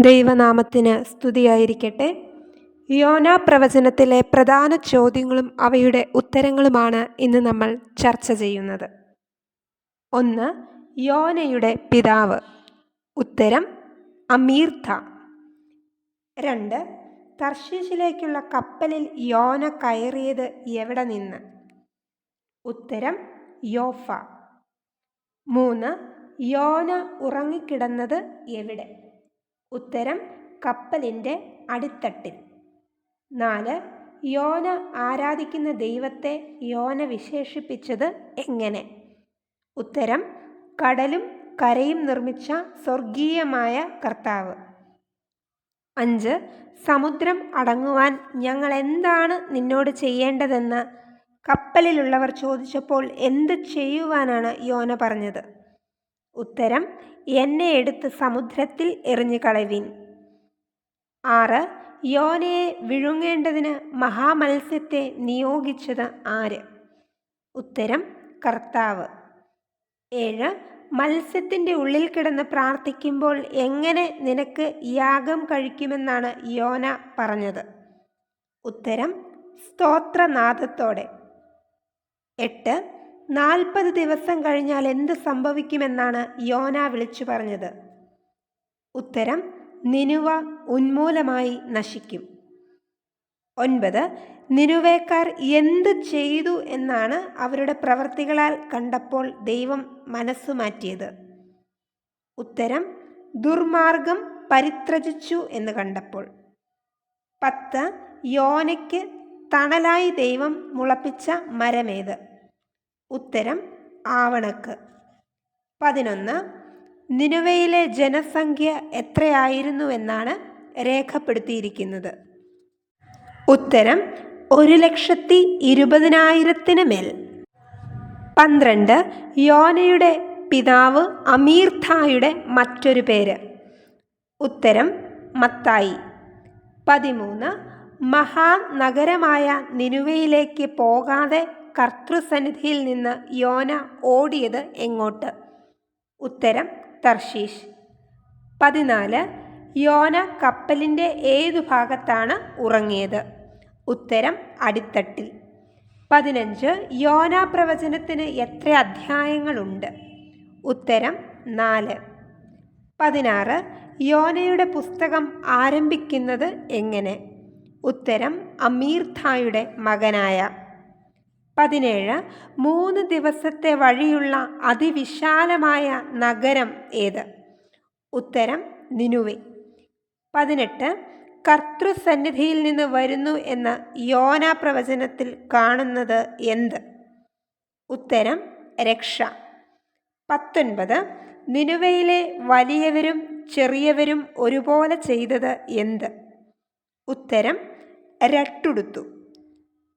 ദൈവനാമത്തിന് സ്തുതിയായിരിക്കട്ടെ. യോന പ്രവചനത്തിലെ പ്രധാന ചോദ്യങ്ങളും അവയുടെ ഉത്തരങ്ങളുമാണ് ഇന്ന് നമ്മൾ ചർച്ച ചെയ്യുന്നത്. ഒന്ന് യോനയുടെ പിതാവ്. ഉത്തരം അമീർഥ. രണ്ട് തർശീശിലേക്കുള്ള കപ്പലിൽ യോന കയറിയത് എവിടെ നിന്ന്? ഉത്തരം യോഫ. മൂന്ന് യോന ഉറങ്ങിക്കിടന്നത് എവിടെ? ഉത്തരം കപ്പലിന്റെ അടിത്തട്ടിൽ. നാല് യോന ആരാധിക്കുന്ന ദൈവത്തെ യോന വിശേഷിപ്പിച്ചത് എങ്ങനെ? ഉത്തരം കടലും കരയും നിർമ്മിച്ച സ്വർഗീയമായ കർത്താവ്. അഞ്ച് സമുദ്രം അടങ്ങുവാൻ ഞങ്ങൾ എന്താണ് നിന്നോട് ചെയ്യേണ്ടതെന്ന് കപ്പലിലുള്ളവർ ചോദിച്ചപ്പോൾ എന്ത് ചെയ്യുവാനാണ് യോന പറഞ്ഞത്? ഉത്തരം എന്നെ എടുത്ത് സമുദ്രത്തിൽ എറിഞ്ഞു കളവിൻ. ആറ് യോനയെ വിഴുങ്ങേണ്ടതിന് മഹാമത്സ്യത്തെ നിയോഗിച്ചത് ആര്? ഉത്തരം കർത്താവ്. ഏഴ് മത്സ്യത്തിന്റെ ഉള്ളിൽ കിടന്ന് പ്രാർത്ഥിക്കുമ്പോൾ എങ്ങനെ നിനക്ക് യാഗം കഴിക്കുമെന്നാണ് യോന പറഞ്ഞത്? ഉത്തരം സ്തോത്രനാഥത്തോടെ എട്ട് നാൽപ്പത് ദിവസം കഴിഞ്ഞാൽ എന്ത് സംഭവിക്കുമെന്നാണ് യോന വിളിച്ചു പറഞ്ഞത്. ഉത്തരം നിനുവ ഉന്മൂലമായി നശിക്കും. ഒൻപത് നിനുവേക്കാർ എന്ത് ചെയ്തു എന്നാണ് അവരുടെ പ്രവർത്തികളാൽ കണ്ടപ്പോൾ ദൈവം മനസ്സു മാറ്റിയത്. ഉത്തരം ദുർമാർഗം പരിത്രജിച്ചു എന്ന് കണ്ടപ്പോൾ. പത്ത് യോനയ്ക്ക് തണലായി ദൈവം മുളപ്പിച്ച മരമേത്. ഉത്തരം ആവണക്ക്. പതിനൊന്ന് നിനുവയിലെ ജനസംഖ്യ എത്രയായിരുന്നുവെന്നാണ് രേഖപ്പെടുത്തിയിരിക്കുന്നത്? ഉത്തരം ഒരു ലക്ഷത്തി ഇരുപതിനായിരത്തിന് മേൽ. പന്ത്രണ്ട് യോനയുടെ പിതാവ് അമീർഥായുടെ മറ്റൊരു പേര്. ഉത്തരം മത്തായി. പതിമൂന്ന് മഹാനഗരമായ നിനുവയിലേക്ക് പോകാതെ കർത്തൃസന്നിധിയിൽ നിന്ന് യോന ഓടിയത് എങ്ങോട്ട്? ഉത്തരം തർഷീഷ് പതിനാല് യോന കപ്പലിന്റെ ഏതു ഭാഗത്താണ് ഉറങ്ങിയത്? ഉത്തരം അടിത്തട്ടിൽ. പതിനഞ്ച് യോന പ്രവചനത്തിന് എത്ര അധ്യായങ്ങളുണ്ട്? ഉത്തരം നാല്. പതിനാറ് യോനയുടെ പുസ്തകം ആരംഭിക്കുന്നത് എങ്ങനെ? ഉത്തരം അമീർഥായുടെ മകനായ പതിനേഴ് മൂന്ന് ദിവസത്തെ വഴിയുള്ള അതിവിശാലമായ നഗരം ഏത്? ഉത്തരം നിനുവെ. പതിനെട്ട് കർത്തൃസന്നിധിയിൽ നിന്ന് വരുന്നു എന്ന് യോന പ്രവചനത്തിൽ കാണുന്നത് എന്ത്? ഉത്തരം രക്ഷ. പത്തൊൻപത് നിനുവയിലെ വലിയവരും ചെറിയവരും ഒരുപോലെ ചെയ്തത് എന്ത്? ഉത്തരം രട്ടുടുത്തു.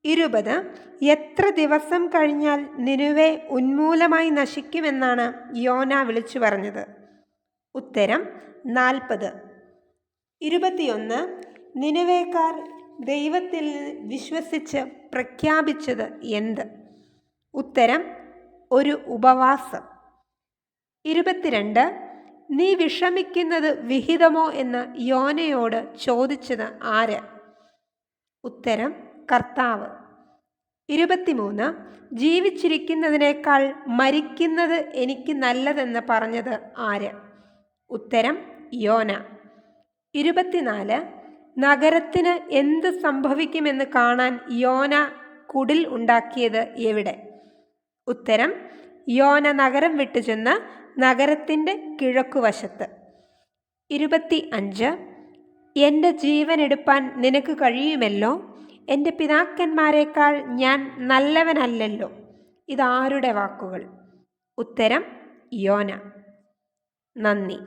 ഇരുപത്. എത്ര ദിവസം കഴിഞ്ഞാൽ നിനുവെ ഉന്മൂലമായി നശിക്കുമെന്നാണ് യോന വിളിച്ചു പറഞ്ഞത്? ഉത്തരം നാൽപ്പത്. ഇരുപത്തിയൊന്ന്. നിനുവേക്കാർ ദൈവത്തിൽ വിശ്വസിച്ച് പ്രഖ്യാപിച്ചത് എന്ത്? ഉത്തരം ഒരു ഉപവാസം. ഇരുപത്തിരണ്ട്. നീ വിഷമിക്കുന്നത് വിഹിതമോ എന്ന് യോനയോട് ചോദിച്ചത് ആര്? ഉത്തരം കർത്താവ്. ഇരുപത്തിമൂന്ന് ജീവിച്ചിരിക്കുന്നതിനേക്കാൾ മരിക്കുന്നത് എനിക്ക് നല്ലതെന്ന് പറഞ്ഞത് ആര്? ഉത്തരം യോന. ഇരുപത്തിനാല് നഗരത്തിന് എന്ത് സംഭവിക്കുമെന്ന് കാണാൻ യോന കുടിൽ ഉണ്ടാക്കിയത് എവിടെ? ഉത്തരം യോന നഗരം വിട്ടു ചെന്ന് നഗരത്തിന്റെ കിഴക്കുവശത്ത് ഇരുപത്തി അഞ്ച് എന്റെ ജീവൻ എടുപ്പാൻ നിനക്ക് കഴിയുമല്ലോ? എന്റെ പിതാക്കന്മാരെക്കാൾ ഞാൻ നല്ലവനല്ലല്ലോ. ഇതാരുടെ വാക്കുകൾ? ഉത്തരം യോന. നന്ദി.